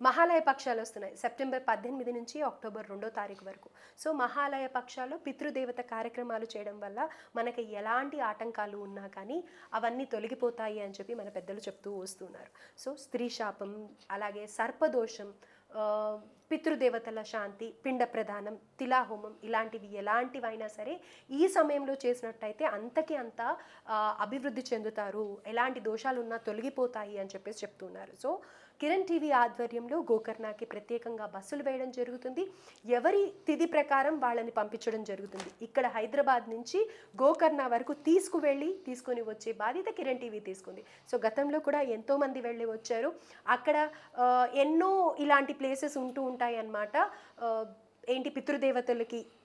మహాలయ పక్షాలు వస్తున్నాయి. సెప్టెంబర్ పద్దెనిమిది నుంచి అక్టోబర్ రెండో తారీఖు వరకు. సో మహాలయ పక్షాలు పితృదేవత కార్యక్రమాలు చేయడం వల్ల మనకి ఎలాంటి ఆటంకాలు ఉన్నా కానీ అవన్నీ తొలగిపోతాయి అని చెప్పి మన పెద్దలు చెప్తూ వస్తున్నారు. సో స్త్రీ శాపం అలాగే సర్పదోషం పితృదేవతల శాంతి పిండ ప్రదానం తిలాహోమం ఇలాంటివి ఎలాంటివైనా సరే ఈ సమయంలో చేసినట్టయితే అంతకి అంత అభివృద్ధి చెందుతారు. ఎలాంటి దోషాలు ఉన్నా తొలగిపోతాయి అని చెప్పేసి చెప్తున్నారు. సో కిరణ్ టీవీ ఆధ్వర్యంలో గోకర్ణకి ప్రత్యేకంగా బస్సులు వేయడం జరుగుతుంది. ఎవరి తిథి ప్రకారం వాళ్ళని పంపించడం జరుగుతుంది. ఇక్కడ హైదరాబాద్ నుంచి గోకర్ణ వరకు తీసుకువెళ్ళి తీసుకొని వచ్చే బాధ్యత కిరణ్ టీవీ తీసుకుంది. సో గతంలో కూడా ఎంతోమంది వెళ్ళి వచ్చారు. అక్కడ ఎన్నో ఇలాంటి ప్లేసెస్ ఉంటూ ఉంటాయి. అన్నమాట ఏంటి పితృదేవతలకి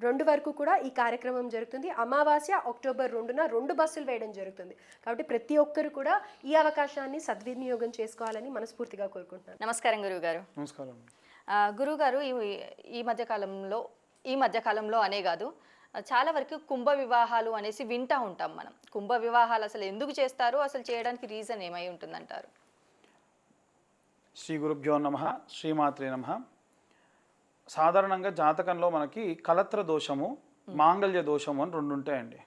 రెండు వరకు కూడా ఈ కార్యక్రమం జరుగుతుంది. అమావాస్య అక్టోబర్ రెండున రెండు బస్సులు వేయడం జరుగుతుంది. కాబట్టి ప్రతి ఒక్కరు కూడా ఈ అవకాశాన్ని సద్వినియోగం చేసుకోవాలని మనస్ఫూర్తిగా కోరుకుంటున్నాను. నమస్కారం గురువుగారు. నమస్కారం. ఆ, గురువుగారు ఈ ఈ మధ్య కాలంలో ఈ మధ్య కాలంలో అనే కాదు చాలా వరకు కుంభ వివాహాలు అనేసి వింటా ఉంటాం మనం. కుంభ వివాహాలు అసలు ఎందుకు చేస్తారు అసలు చేయడానికి రీజన్ ఏమై ఉంటుందంటారు? శ్రీ గురుభ్యో నమ శ్రీమాత్రే నమ. సాధారణంగా జాతకంలో మనకి కలత్ర దోషము మాంగళ్య దోషము అని రెండు ఉంటాయండి.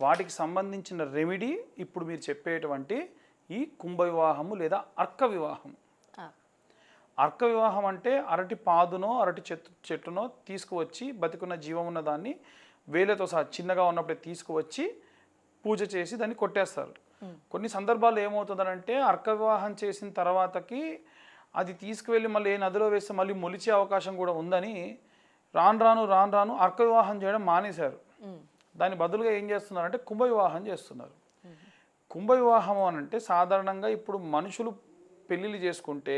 వాటికి సంబంధించిన రెమెడీ ఇప్పుడు మీరు చెప్పేటువంటి ఈ కుంభ వివాహము లేదా అర్క వివాహము. ఆ, అర్క వివాహం అంటే అరటి పాదునో అరటి చెట్టు చెట్టునో తీసుకువచ్చి బతికున్న జీవం ఉన్న దాన్ని వేలతో సహా చిన్నగా ఉన్నప్పుడే తీసుకువచ్చి పూజ చేసి దాన్ని కొట్టేస్తారు. కొన్ని సందర్భాల్లో ఏమవుతుందనంటే అర్క వివాహం చేసిన తర్వాతకి అది తీసుకువెళ్ళి మళ్ళీ ఏ నదిలో వేస్తే మళ్ళీ మొలిచే అవకాశం కూడా ఉందని రాను రాను రాను రాను అర్క వివాహం చేయడం మానేశారు. దాని బదులుగా ఏం చేస్తున్నారంటే కుంభ వివాహం చేస్తున్నారు. కుంభ వివాహం అని అంటే సాధారణంగా ఇప్పుడు మనుషులు పెళ్ళిళ్ళు చేసుకుంటే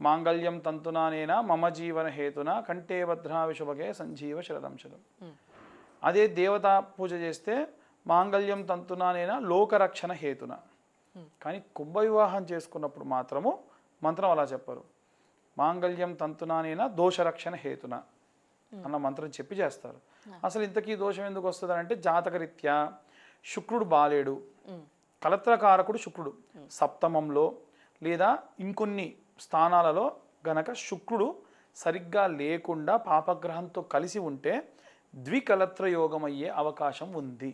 మాంగళ్యం తంతునానేనా మమ జీవన హేతున కంటే భద్రా విషభగే సంజీవ శరదం శరం అదే దేవత పూజ చేస్తే మాంగళ్యం తంతునానేనా లోకరక్షణ హేతున. కానీ కుంభ వివాహం చేసుకున్నప్పుడు మాత్రము మంత్రం అలా చెప్పరు. మాంగళ్యం తంతునానేనా దోషరక్షణ హేతున అన్న మంత్రం చెప్పి చేస్తారు. అసలు ఇంతకీ దోషం ఎందుకు వస్తుంది అంటే జాతకరీత్యా శుక్రుడు బాలేడు. కలత్రకారకుడు శుక్రుడు. సప్తమంలో లేదా ఇంకొన్ని స్థానాలలో గనక శుక్రుడు సరిగ్గా లేకుండా పాపగ్రహంతో కలిసి ఉంటే ద్వికలత్ర యోగం అయ్యే అవకాశం ఉంది.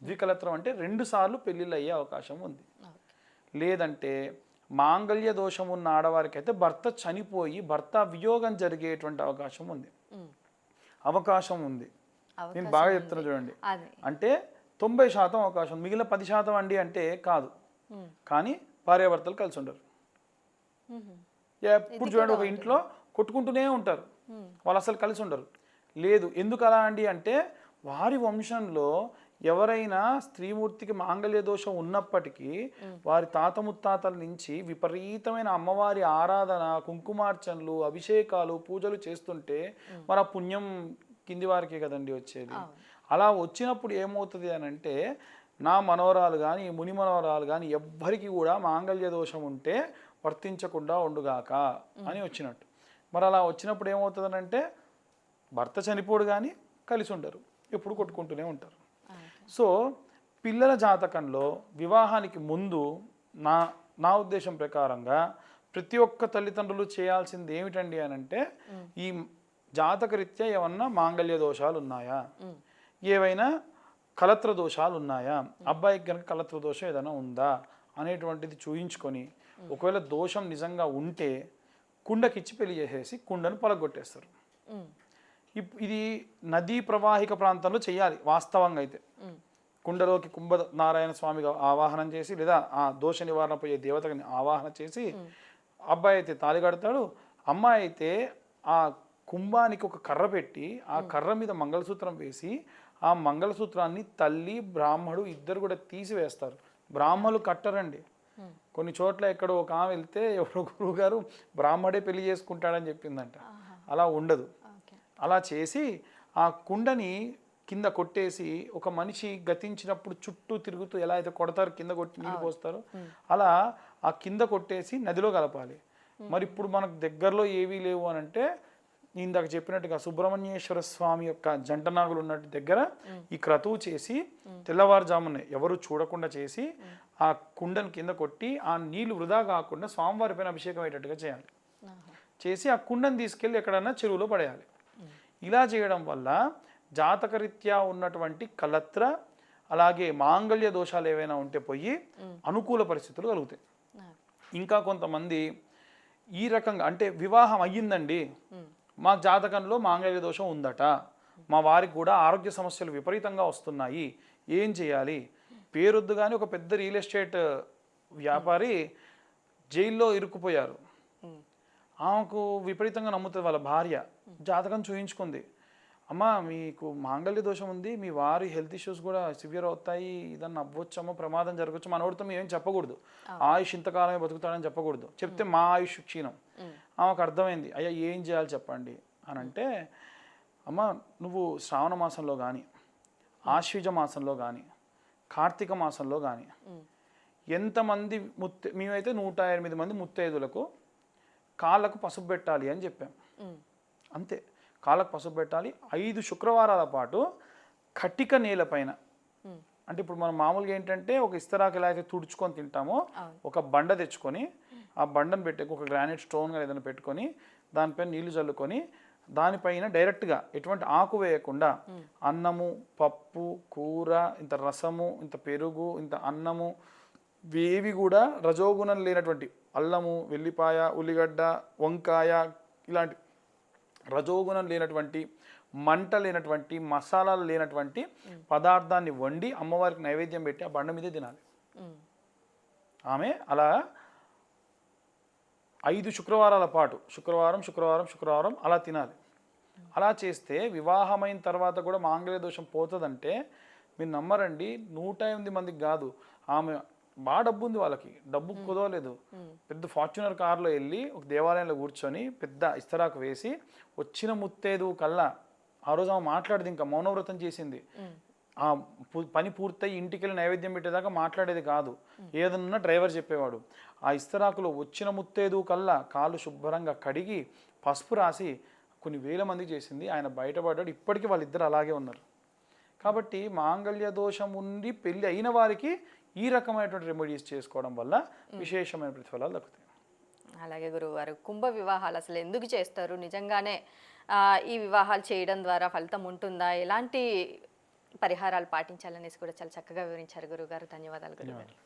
ద్వికలత్రం అంటే రెండు సార్లు పెళ్ళిళ్ళు అయ్యే అవకాశం ఉంది. లేదంటే మాంగళ్య దోషం ఉన్న ఆడవారికి అయితే భర్త చనిపోయి భర్త వియోగం జరిగేటువంటి అవకాశం ఉంది. అవకాశం ఉంది. నేను బాగా. చెప్తున్నా చూడండి. అంటే తొంభై శాతం అవకాశం మిగిలిన పది శాతం అండి అంటే కాదు. కానీ భార్యాభర్తలు కలిసి ఉండరు. ఎప్పుడు చూడండి ఒక ఇంట్లో కొట్టుకుంటూనే ఉంటారు. వాళ్ళు అసలు కలిసి ఉండరు. లేదు ఎందుకు అలా అండి అంటే వారి వంశంలో ఎవరైనా స్త్రీమూర్తికి మాంగళ్య దోషం ఉన్నప్పటికీ వారి తాత ముత్తాతల నుంచి విపరీతమైన అమ్మవారి ఆరాధన కుంకుమార్చనలు అభిషేకాలు పూజలు చేస్తుంటే మరి ఆ పుణ్యం కింది వారికే కదండి వచ్చేది. అలా వచ్చినప్పుడు ఏమవుతుంది అని అంటే నా మనవరాలు కానీ ముని మనవరాలు కానీ ఎవ్వరికి కూడా మాంగళ్య దోషం ఉంటే వర్తించకుండా ఉండుగాక అని వచ్చినట్టు. మరి అలా వచ్చినప్పుడు ఏమవుతుందనంటే భర్త చనిపోడు కానీ కలిసి ఉండరు. ఎప్పుడు కొట్టుకుంటూనే ఉంటారు. సో పిల్లల జాతకంలో వివాహానికి ముందు నా నా ఉద్దేశం ప్రకారంగా ప్రతి ఒక్క తల్లిదండ్రులు చేయాల్సింది ఏమిటండి అని అంటే ఈ జాతకరీత్యా ఏమన్నా మాంగళ్య దోషాలు ఉన్నాయా ఏవైనా కలత్ర దోషాలు ఉన్నాయా అబ్బాయికి కనుక కలత్ర దోషం ఏదైనా ఉందా? అనేటువంటిది చూయించుకొని ఒకవేళ దోషం నిజంగా ఉంటే కుండకిచ్చి పెళ్ళి చేసేసి కుండను పొలగొట్టేస్తారు. ఇది నదీ ప్రవాహిక ప్రాంతంలో చేయాలి వాస్తవంగా అయితే. కుండలోకి కుంభ నారాయణ స్వామిగా ఆవాహనం చేసి లేదా ఆ దోష నివారణ పోయే దేవతని ఆవాహన చేసి అబ్బాయి అయితే తాళి కడతాడు. అమ్మాయి అయితే ఆ కుంభానికి ఒక కర్ర పెట్టి ఆ కర్ర మీద మంగళసూత్రం వేసి ఆ మంగళసూత్రాన్ని తల్లి బ్రాహ్మడు ఇద్దరు కూడా తీసివేస్తారు. బ్రాహ్మలు కట్టరండి. కొన్ని చోట్ల ఎక్కడో ఒక ఆమె వెళ్తే ఎవరో గురువు గారు బ్రాహ్మడే పెళ్ళి చేసుకుంటాడని చెప్పిందంట. అలా ఉండదు. అలా చేసి ఆ కుండని కింద కొట్టేసి ఒక మనిషి గతించినప్పుడు చుట్టూ తిరుగుతూ ఎలా అయితే కొడతారు కింద కొట్టి నీళ్ళు పోస్తారు అలా ఆ కింద కొట్టేసి నదిలో కలపాలి. మరి ఇప్పుడు మనకు దగ్గరలో ఏవీ లేవు అని అంటే నేను ఇందాక చెప్పినట్టుగా సుబ్రహ్మణ్యేశ్వర స్వామి యొక్క జంటనాగులు ఉన్నట్టు దగ్గర ఈ క్రతువు చేసి తెల్లవారుజామున ఎవరు చూడకుండా చేసి ఆ కుండను కింద కొట్టి ఆ నీళ్ళు వృధా కాకుండా స్వామివారి పైన అభిషేకం అయ్యేటట్టుగా చేయాలి. చేసి ఆ కుండను తీసుకెళ్ళి ఎక్కడన్నా చెరువులో పడేయాలి. ఇలా చేయడం వల్ల జాతకరీత్యా ఉన్నటువంటి కలత్ర అలాగే మాంగళ్య దోషాలు ఏవైనా ఉంటే పోయి అనుకూల పరిస్థితులు కలుగుతాయి. ఇంకా కొంతమంది ఈ రకంగా అంటే వివాహం అయ్యిందండి. మా జాతకంలో మాంగళ్య దోషం ఉందట. మా వారికి కూడా ఆరోగ్య సమస్యలు విపరీతంగా వస్తున్నాయి. ఏం చేయాలి? పేరొద్దు కానీ ఒక పెద్ద రియల్ ఎస్టేట్ వ్యాపారి జైల్లో ఇరుక్కుపోయారు. ఆమెకు విపరీతంగా నమ్ముతుంది వాళ్ళ భార్య. జాతకం చూయించుకుంది. అమ్మ మీకు మాంగళ్య దోషం ఉంది మీ వారి హెల్త్ ఇష్యూస్ కూడా సివియర్ అవుతాయి ఇదన్నా అవ్వచ్చేమో ప్రమాదం జరగచ్చు మనోడితో మేము ఏం చెప్పకూడదు. ఆయుష్ ఇంతకాలమే బతుకుతాడని చెప్పకూడదు. చెప్తే మా ఆయుష్ క్షీణం. ఆమెకు అర్థమైంది అయ్యా ఏం చేయాలి చెప్పండి? అని అంటే అమ్మ నువ్వు శ్రావణ మాసంలో కానీ ఆశ్వీజ మాసంలో కానీ కార్తీక మాసంలో కానీ ఎంతమంది ముత్తే మేమైతే నూట ఎనిమిది మంది ముత్తైదులకు కాళ్ళకు పసుపు పెట్టాలి అని చెప్పాం. అంతే. కాళ్ళకు పసుపు పెట్టాలి. ఐదు శుక్రవారాల పాటు కటిక నేలపైన అంటే ఇప్పుడు మనం మామూలుగా ఏంటంటే ఒక ఇస్తరాకు ఎలా అయితే తుడుచుకొని తింటామో. ఒక బండ తెచ్చుకొని ఆ బండను పెట్టి ఒక గ్రానైట్ స్టోన్గా ఏదైనా పెట్టుకొని దానిపైన నీళ్ళు చల్లుకొని దానిపైన డైరెక్ట్గా ఎటువంటి ఆకు వేయకుండా అన్నము పప్పు కూర ఇంత రసము ఇంత పెరుగు ఇంత అన్నము ఇవేవి కూడా రజోగుణం లేనటువంటి అల్లము వెల్లిపాయ ఉల్లిగడ్డ వంకాయ ఇలాంటి రజోగుణం లేనటువంటి మంట లేనటువంటి మసాలాలు లేనటువంటి పదార్థాన్ని వండి అమ్మవారికి నైవేద్యం పెట్టి ఆ బండ మీదే తినాలి. ఆమె అలా ఐదు శుక్రవారాల పాటు శుక్రవారం శుక్రవారం శుక్రవారం అలా తినాలి. అలా చేస్తే వివాహమైన తర్వాత కూడా మాంగళ్య దోషం పోతుందంటే మీరు నమ్మరండి నూట ఎనిమిది మందికి కాదు. ఆమె బాగా డబ్బు ఉంది వాళ్ళకి డబ్బు కుదవలేదు పెద్ద ఫార్చునర్ కార్లో వెళ్ళి ఒక దేవాలయంలో కూర్చొని పెద్ద ఇస్తరాకు వేసి వచ్చిన ముత్తేదు కల్లా ఆ రోజు ఆమె మాట్లాడేది ఇంకా మౌనవ్రతం చేసింది. ఆ పు- పని పూర్తయి ఇంటికి వెళ్ళి నైవేద్యం పెట్టేదాకా మాట్లాడేది కాదు. ఏదన్నా డ్రైవర్ చెప్పేవాడు. ఆ ఇస్తరాకులో వచ్చిన ముత్తేదు కల్లా కాళ్ళు శుభ్రంగా కడిగి పసుపు రాసి కొన్ని వేల మందికి చేసింది. ఆయన బయటపడ్డాడు. ఇప్పటికీ వాళ్ళిద్దరు అలాగే ఉన్నారు. కాబట్టి మాంగళ్య దోషం ఉండి పెళ్ళి అయిన వారికి ఈ రకమైనటువంటి రెమెడీస్ చేసుకోవడం వల్ల విశేషమైన ప్రతిఫలాలు దక్కుతాయి. అలాగే గురువుగారు కుంభ వివాహాలు అసలు ఎందుకు చేస్తారు? నిజంగానే ఈ వివాహాలు చేయడం ద్వారా ఫలితం ఉంటుందా? ఎలాంటి పరిహారాలు పాటించాలనేసి కూడా చాలా చక్కగా వివరించారు గురువుగారు. ధన్యవాదాలు గురువుగారు.